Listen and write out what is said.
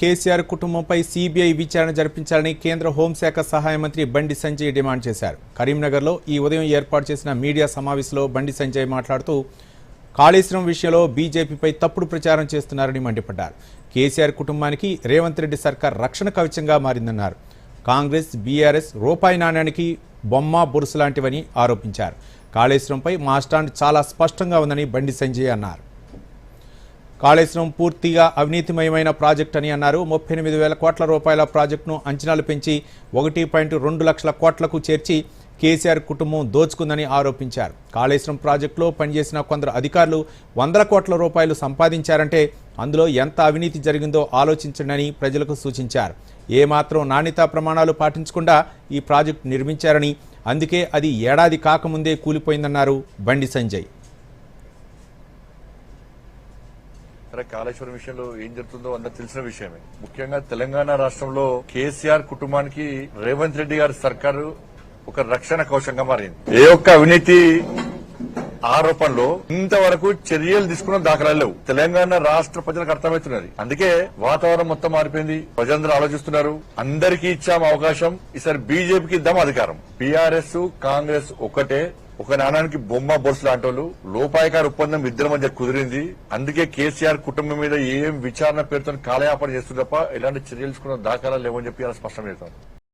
కేసీఆర్ కుటుంబంపై సీబీఐ విచారణ జరిపించాలని కేంద్ర హోంశాఖ సహాయ మంత్రి బండి సంజయ్ డిమాండ్ చేశారు. కరీంనగర్లో ఈ ఉదయం ఏర్పాటు చేసిన మీడియా సమావేశంలో బండి సంజయ్ మాట్లాడుతూ కాళేశ్వరం విషయంలో బీజేపీపై తప్పుడు ప్రచారం చేస్తున్నారని మండిపడ్డారు. కేసీఆర్ కుటుంబానికి రేవంత్ రెడ్డి సర్కార్ రక్షణ కవచంగా మారిందన్నారు. కాంగ్రెస్ బీఆర్ఎస్ రూపాయి నాణ్యానికి బొమ్మ బొరుసు లాంటివని ఆరోపించారు. కాళేశ్వరంపై మా స్టాండ్ చాలా స్పష్టంగా ఉందని బండి సంజయ్ అన్నారు. కాళేశ్వరం పూర్తిగా అవినీతిమయమైన ప్రాజెక్ట్ అని అన్నారు. ముప్పై ఎనిమిది వేల కోట్ల రూపాయల ప్రాజెక్టును అంచనాలు పెంచి ఒకటి పాయింట్ రెండు లక్షల కోట్లకు చేర్చి కేసీఆర్ కుటుంబం దోచుకుందని ఆరోపించారు. కాళేశ్వరం ప్రాజెక్టులో పనిచేసిన కొందరు అధికారులు వందల కోట్ల రూపాయలు సంపాదించారంటే అందులో ఎంత అవినీతి జరిగిందో ఆలోచించండి ప్రజలకు సూచించారు. ఏమాత్రం నాణ్యతా ప్రమాణాలు పాటించకుండా ఈ ప్రాజెక్టు నిర్మించారని అందుకే అది ఏడాది కాకముందే కూలిపోయిందన్నారు బండి సంజయ్. సరే కాళేశ్వరం విషయంలో ఏం జరుగుతుందో అన్న తెలిసిన విషయమే. ముఖ్యంగా తెలంగాణ రాష్ట్రంలో కేసీఆర్ కుటుంబానికి రేవంత్ రెడ్డి గారి సర్కారు ఒక రక్షణ కోశంగా మారింది. ఏ ఒక్క అవినీతి ఆరోపణలో ఇంతవరకు చర్యలు తీసుకున్న దాఖలాలు లేవు. తెలంగాణ రాష్ట్ర ప్రజలకు అర్థమవుతున్నది. అందుకే వాతావరణం మొత్తం మారిపోయింది. ప్రజలందరూ ఆలోచిస్తున్నారు. అందరికీ ఇచ్చాం అవకాశం. ఈసారి బీజేపీకి ఇద్దాం అధికారం. బీఆర్ఎస్ కాంగ్రెస్ ఒకటే. ఒక నాణానికి బొమ్మ బొరుసు లాంటి వాళ్ళు లోపాయకార ఒప్పందం ఇద్దరి మధ్య కుదిరింది. అందుకే కేసీఆర్ కుటుంబం మీద ఏం విచారణ పేరుతో కాలయాపన చేస్తుంది తప్ప ఎలాంటి చర్యలు తీసుకున్న దాఖలా లేవని చెప్పి అలా స్పష్టం చేస్తాం